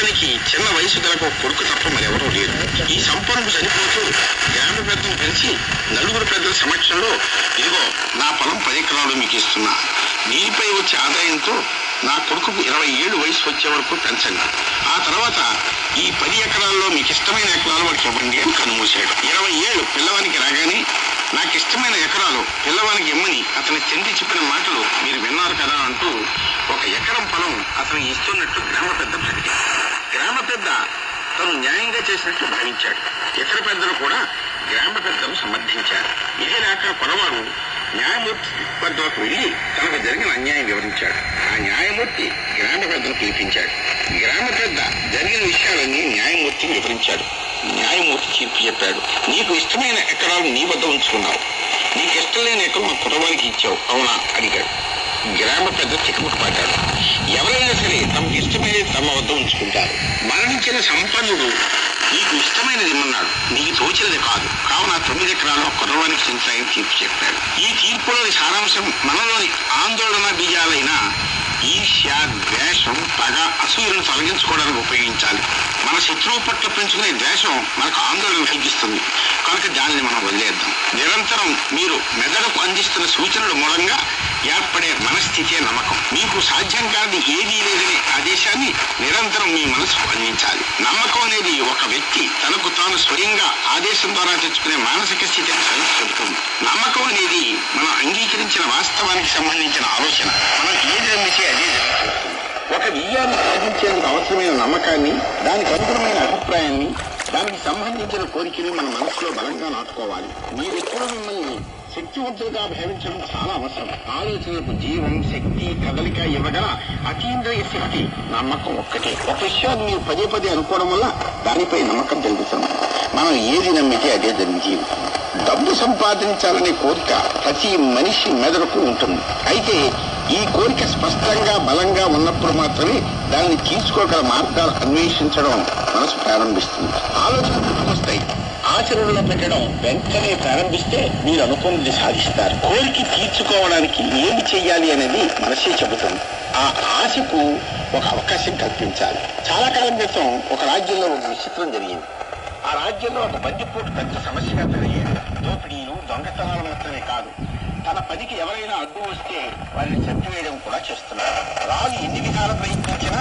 అతనికి చిన్న వయసు గల కొడుకు తప్ప మరెవరూ లేరు. ఈ సంపన్నుడు చనిపోతూ గ్రామ పెద్దను పిలిచి నలుగురు పెద్దల సమక్షంలో ఇదిగో నా పొలం పది ఎకరాలు మీకు ఇస్తున్నా. దీనిపై వచ్చే ఆదాయంతో నా కొడుకుకు ఇరవై ఏళ్ళు వయసు వచ్చే వరకు పెంచండి. ఆ తర్వాత ఈ పది ఎకరాల్లో మీకు ఇష్టమైన ఎకరాలు వాడికి ఇవ్వండి అని కనుమూశాడు. ఇరవై ఏళ్ళు పిల్లవానికి రాగానే నాకు ఇష్టమైన ఎకరాలు పిల్లవానికి ఇమ్మని అతని తండ్రి చెప్పిన మాటలు మీరు విన్నారు కదా అంటూ ఒక ఎకరం పొలం అతను ఇస్తున్నట్టు గ్రామ పెద్ద ప్రకటించారు. గ్రామ పెద్ద తను న్యాయంగా చేసినట్లు భావించాడు. ఇతర పెద్దలు కూడా గ్రామ పెద్దను సమర్థించారు. ఇదే రాక పొలవాడు న్యాయమూర్తి వద్దకు వెళ్ళి తనకు జరిగిన అన్యాయం వివరించాడు. ఆ న్యాయమూర్తి గ్రామ పెద్దను పిలిపించాడు. గ్రామ పెద్ద జరిగిన విషయాలన్నీ న్యాయమూర్తిని వివరించాడు. న్యాయమూర్తి తీర్పు చెప్పాడు నీకు ఇష్టమైన ఎకరాలు నీ వద్ద ఉంచుకున్నావు. నీకు ఇష్టం లేని ఎకరం మా కుటుంబానికి ఇచ్చావు. అవునా? అడిగాడు. గ్రామ పెద్ద తికమక ఎవరైనా సరే తమకు ఇష్టమైనది తమ వద్ద ఉంచుకుంటారు. మరణించిన సంపన్నుడు నీకు ఇష్టమైనది ఇమ్మన్నాడు నీకు తోచినది కాదు. కావున తొమ్మిది ఎకరాలు కుర్రవానికి చెందుతాయని తీర్పు చెప్పాడు. ఈ తీర్పులోని సారాంశం మనలోని ఆందోళన బీజాలైన ఈర్ష్య ద్వేషం పగ అసూయలను తొలగించుకోవడానికి ఉపయోగించాలి. మన శత్రువు పట్ల పెంచుకునే ద్వేషం మనకు ఆందోళన కలిగిస్తుంది. కనుక దానిని మనం వదిలేద్దాం. నిరంతరం మీరు మెదడుకు అందిస్తున్న సూచనల మూలంగా ఏర్పడే మనస్థితే నమ్మకం. మీకు సాధ్యం కాదు ఏదీ లేదనే ఆదేశాన్ని నిరంతరం మీ మనసుకు అందించాలి. నమ్మకం అనేది ఒక వ్యక్తి తనకు తాను స్వయంగా ఆదేశం ద్వారా తెచ్చుకునే మానసిక స్థితిని సైన్స్ చెబుతుంది నమ్మకం అనేది మనం అంగీకరించిన వాస్తవానికి సంబంధించిన ఆలోచన. మనం ఏది నమ్మితే అదే జరుగుతుంది. ఒక విజయాన్ని సాధించేందుకు అవసరమైన నమ్మకాన్ని దానికి అనుగుణమైన అభిప్రాయాన్ని దానికి సంబంధించిన కోరికని మన మనసులో బలంగా నాటుకోవాలి. మీరెప్పుడు మిమ్మల్ని శక్తివంతులుగా భావించడం చాలా అవసరం. ఆలోచనలకు జీవం శక్తి కదలిక ఇవ్వగల అతీంద్రియ శక్తి నమ్మకం ఒక్కటే. ఒక విషయాన్ని మీరు పదే పదే అనుకోవడం వల్ల దానిపై నమ్మకం పెరుగుతుంది మనం ఏది నమ్మితే అదే జరిగి డబ్బు సంపాదించాలనే కోరిక ప్రతి మనిషి మెదడుకు ఉంటుంది. అయితే ఈ కోరిక స్పష్టంగా బలంగా ఉన్నప్పుడు మాత్రమే దాన్ని తీర్చుకోగల మార్గాలు అన్వేషించడం మనసు ప్రారంభిస్తుంది. ఆలోచన వస్తాయి ఆచరణలో పెట్టడం వెంటనే ప్రారంభిస్తే మీరు అనుకున్నది సాధిస్తారు. కోరిక తీర్చుకోవడానికి ఏమి చెయ్యాలి అనేది మనసే చెబుతుంది. ఆ ఆశకు ఒక అవకాశం కల్పించాలి. చాలా కాలం క్రితం ఒక రాజ్యంలో ఒక విచిత్రం జరిగింది. ఆ రాజ్యంలో ఒక బందిపోటు పెద్ద సమస్యగా పెరిగేది. దోపిడీలు దొంగతనాలు మాత్రమే కాదు. తన పనికి ఎవరైనా అడ్డు వస్తే వారిని చంపివేయడం కూడా చేస్తున్నారు. రాజు ఎన్ని విధాల ప్రయత్నించినా